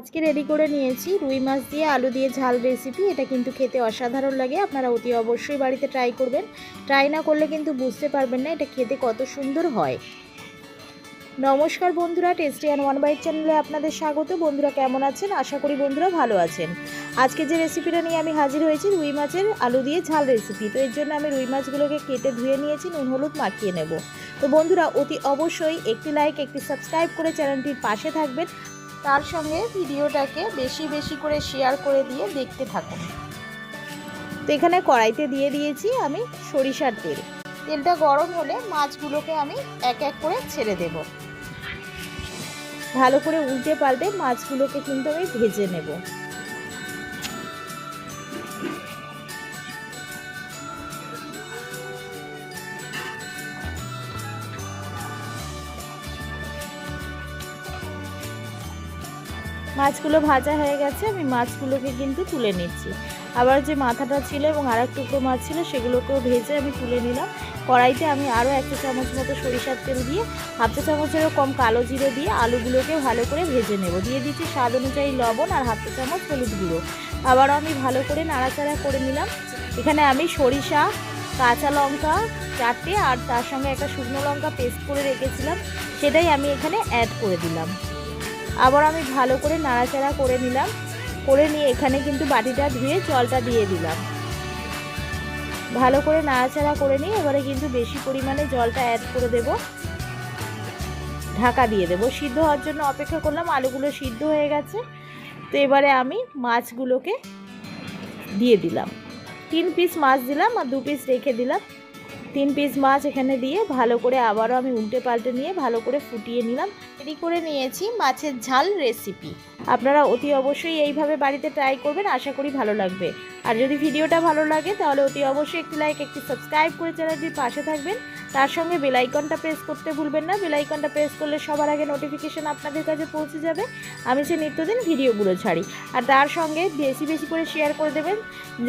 আজকে রেডি করে নিয়েছি। রুই মাছ দিয়ে আলু দিয়ে ঝাল রেসিপি এটা কিন্তু খেতে অসাধারণ লাগে। আপনারা অতি অবশ্যই বাড়িতে ট্রাই করবেন। ট্রাই না করলে কিন্তু বুঝতে পারবেন না এটা খেতে কত সুন্দর হয়। নমস্কার বন্ধুরা টেস্টি অ্যান্ড ওয়ান বাইট চ্যানেলে আপনাদের স্বাগত। বন্ধুরা কেমন আছেন? আশা করি বন্ধুরা ভালো আছেন। আজকে যে রেসিপিটা নিয়ে আমি হাজির হয়েছি, রুই মাছের আলু দিয়ে ঝাল রেসিপি তো এর জন্য আমি রুই মাছগুলোকে কেটে ধুয়ে নিয়েছি, নুন, হলুদ মাখিয়ে নেব। তো বন্ধুরা, অতি অবশ্যই একটি লাইক একটি সাবস্ক্রাইব করে চ্যানেলটির পাশে থাকবেন। তার সঙ্গে ভিডিওটাকে বেশি বেশি করে শেয়ার করে দিয়ে দেখতে থাকুন তো এখানে কড়াইতে দিয়ে দিয়েছি আমি সরিষার তেল। তেলটা গরম হলে মাছগুলোকে আমি এক এক করে ছেড়ে দেব। ভালো করে উল্টে পাল্টে মাছগুলোকে কিন্তু আমি ভেজে নেব। মাছগুলো ভাজা হয়ে গেছে, আমি মাছগুলোকে কিন্তু তুলে নিচ্ছি। আবার যে মাথাটা ছিল এবং আর এক টুকরো মাছ ছিল, সেগুলোকেও ভেজে আমি তুলে নিলাম। কড়াইতে আমি আরও একটা চামচ মতো সরিষার তেল দিয়ে, হাফ চা চামচেরও কম কালো জিরে দিয়ে আলুগুলোকে ভালো করে ভেজে নেব। দিয়ে দিচ্ছি স্বাদ অনুযায়ী লবণ আর হাফ চা চামচ হলুদ গুঁড়ো। আবারও আমি ভালো করে নাড়াচাড়া করে নিলাম। এখানে আমি সরিষা, কাঁচা লঙ্কা চারটে আর তার সঙ্গে একটা শুকনো লঙ্কা পেস্ট করে রেখেছিলাম। সেটাই আমি এখানে অ্যাড করে দিলাম। আবার আমি ভালো করে নাড়াচাড়া করে নিলাম। করে নিয়ে এখানে কিন্তু বাটিটা ধুয়ে জলটা দিয়ে দিলাম। ভালো করে নাড়াচাড়া করে নিয়ে এবারে কিন্তু বেশি পরিমাণে জলটা অ্যাড করে দেব। ঢাকা দিয়ে দেবো। সিদ্ধ হওয়ার জন্য অপেক্ষা করলাম, আলুগুলো সিদ্ধ হয়ে গেছে। তো এবারে আমি মাছগুলোকে দিয়ে দিলাম। তিন পিস মাছ দিলাম আর দু পিস রেখে দিলাম। তিন পিস মাছ এখানে দিয়ে ভালো করে আবারও আমি উল্টে পাল্টে নিয়ে ভালো করে ফুটিয়ে নিলাম। রেডি করে নিয়েছি মাছের ঝাল রেসিপি আপনারা অতি অবশ্যই এইভাবে বাড়িতে ট্রাই করবেন আশা করি ভালো লাগবে। আর যদি ভিডিওটা ভালো লাগে তাহলে অতি অবশ্যই একটি লাইক একটি সাবস্ক্রাইব করে চ্যানেলটির পাশে থাকবেন। তার সঙ্গে বেলাইকনটা প্রেস করতে ভুলবেন না। বেলাইকনটা প্রেস করলে সবার আগে নোটিফিকেশন আপনাদের কাছে পৌঁছে যাবে। আমি সে নিত্যদিন ভিডিওগুলো ছাড়ি। আর তার সঙ্গে বেশি বেশি করে শেয়ার করে দেবেন,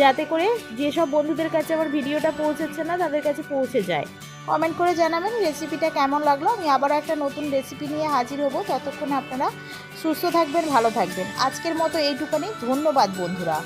যাতে করে যেসব বন্ধুদের কাছে আমার ভিডিওটা পৌঁছাচ্ছে না, তাদের কাছে পৌঁছে যায়। কমেন্ট করে জানাবেন রেসিপিটা কেমন লাগল। আমি আবারও একটা নতুন রেসিপি নিয়ে হাজির হব। ততক্ষণ আপনারা সুস্থ থাকবেন, ভালো থাকবেন। আজকের মতো এইটুখানি ধন্যবাদ, বন্ধুরা।